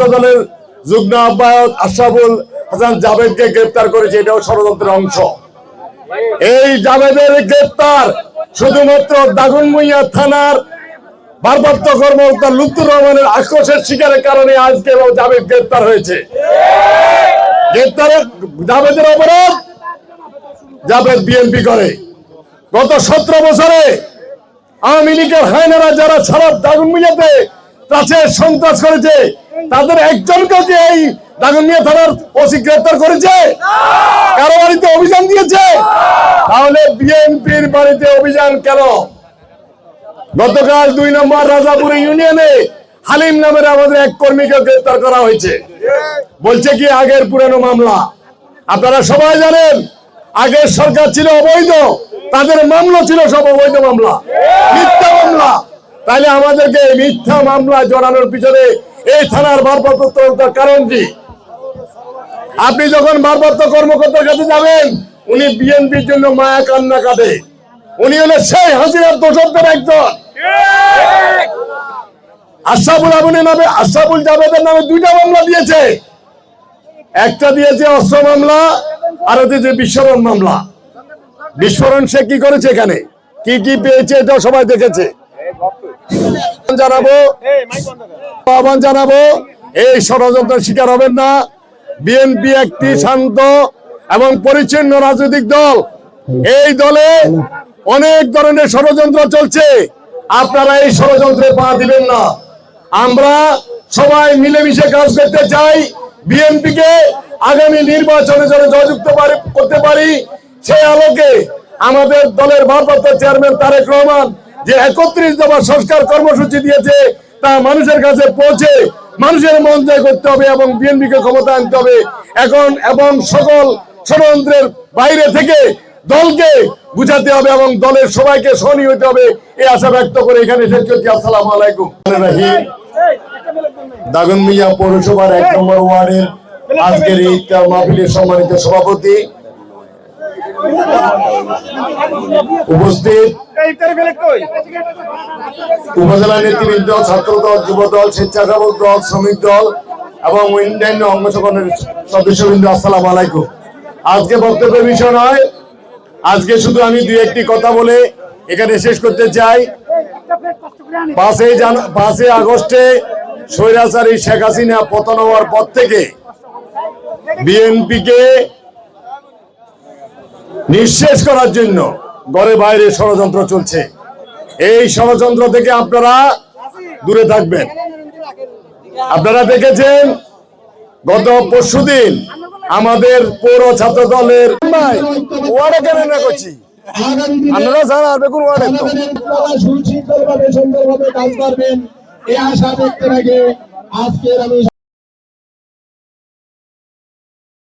ছাত্র দলের যুগ্ম আহ্বায়ক আশরাফুল হাসান জাভেদকে গ্রেপ্তার করেছে, এটাও ষড়যন্ত্রের অংশ। এই জাভেদের গ্রেপ্তার শুধুমাত্র দাগুনমুইয়া থানার ভারপ্রাপ্ত কর্মকর্তা লুৎফুর রহমানের আক্রোশের শিকারের কারণে আজকে জাভেদ গ্রেপ্তার হয়েছে। গ্রেপ্তারের জাভেদের অপরাধ জাভেদ বিএনপি করে। গত সতেরো বছরে আওয়ামী লীগের হায়নারা যারা সারা দাগুনমিয়াতে কাছে সন্ত্রাস করেছে। তাদের একজনকে কি এই দাগুনমিয়া থানার ওসি গ্রেপ্তার করেছে, কারও বাড়িতে অভিযান দিয়েছে, তাহলে বিএনপির বাড়িতে অভিযান কেন? গতকাল দুই নম্বর রাজাপুর ইউনিয়নে হালিম নামের আমাদের এক কর্মীকে গ্রেপ্তার করা হয়েছে। বলছে কি, আগের পুরানো মামলা। আপনারা সবাই জানেন, আগের সরকার ছিল অবৈধ, তাদের মামলা ছিল সব অবৈধ মামলা। মিথ্যা মামলা। তাহলে আমাদেরকে মিথ্যা মামলা জড়ানোর পিছনে এই থানার ভারপ্রাপ্ত কারণ কি? আপনি যখন ভারপ্রাপ্ত কর্মকর্তার কাছে যাবেন, উনি বিএনপির জন্য মায়া কান্না কাটে উনি হলে সেই হাসিনার দোষকদের একজন। আশরাফুল আবুনের নামে, আশরাফুল জাভেদের নামে দুইটা মামলা দিয়েছে। একটা দিয়েছে অস্ত্র মামলা, আর দিয়েছে বিস্ফোরণ মামলা। বিস্ফোরণ সে কি করেছে এখানে? কি কি পেয়েছে এটাও সবাই দেখেছে। জানাব। আহ্বান জানাব। এই ষড়যন্ত্রের শিকার হবেন না। বিএনপি একটি শান্ত এবং পরিচ্ছন্ন রাজনৈতিক দল। এই দলে অনেক ধরনের ষড়যন্ত্র চলছে। আপনারা এই ষড়যন্ত্রে পা দিবেন না। আমরা সবাই মিলেমিশে কাজ করতে চাই। বিএনপি কে আগামী নির্বাচনে যেন জয়যুক্ত করতে পারি সেই আলোকে আমাদের দলের ভারপ্রাপ্ত চেয়ারম্যান তারেক রহমান যে একত্রিশ দফা সংস্কার কর্মসূচি দিয়েছে, তা মানুষের কাছে পৌঁছে মানুষের মন জয় করতে হবে এবং বিএনপি কে ক্ষমতা আনতে হবে। এখন এবং সকল ষড়যন্ত্রের বাইরে থেকে দলকে বুঝাতে হবে এবং দলের সবাইকে সহনী হতে হবে, এই আশা ব্যক্ত করে এখানে শেষ করছি আসসালামু আলাইকুম। রাহিম দাগনমিয়া পৌরসভার এক নম্বর ওয়ার্ডের আজকের এই মাহফিলের সম্মানিত সভাপতি উপস্থিত উপজেলা নেতৃবৃন্দ ছাত্র দল যুব দল স্বেচ্ছাসেবক দল শ্রমিক দল এবং অন্যান্য অঙ্গসংগঠনের সদস্যবৃন্দ আসসালাম আলাইকুম। আজকে বক্তব্যের বিষয় নয় আজকে শুধু আমি দুই একটি কথা বলে এখানে শেষ করতে চাই। পাঁচই জান পাঁচই আগস্টে স্বৈরাচারী শেখ হাসিনা পতন হওয়ার পর থেকে বিএনপিকে নিঃশেষ করার জন্য ঘরে বাইরে ষড়যন্ত্র চলছে। এই ষড়যন্ত্র থেকে আপনারা দূরে থাকবেন। আপনারা দেখেছেন, গত পরশুদিন আমাদের পৌর ছাত্র দলের করছি। আপনারা আমি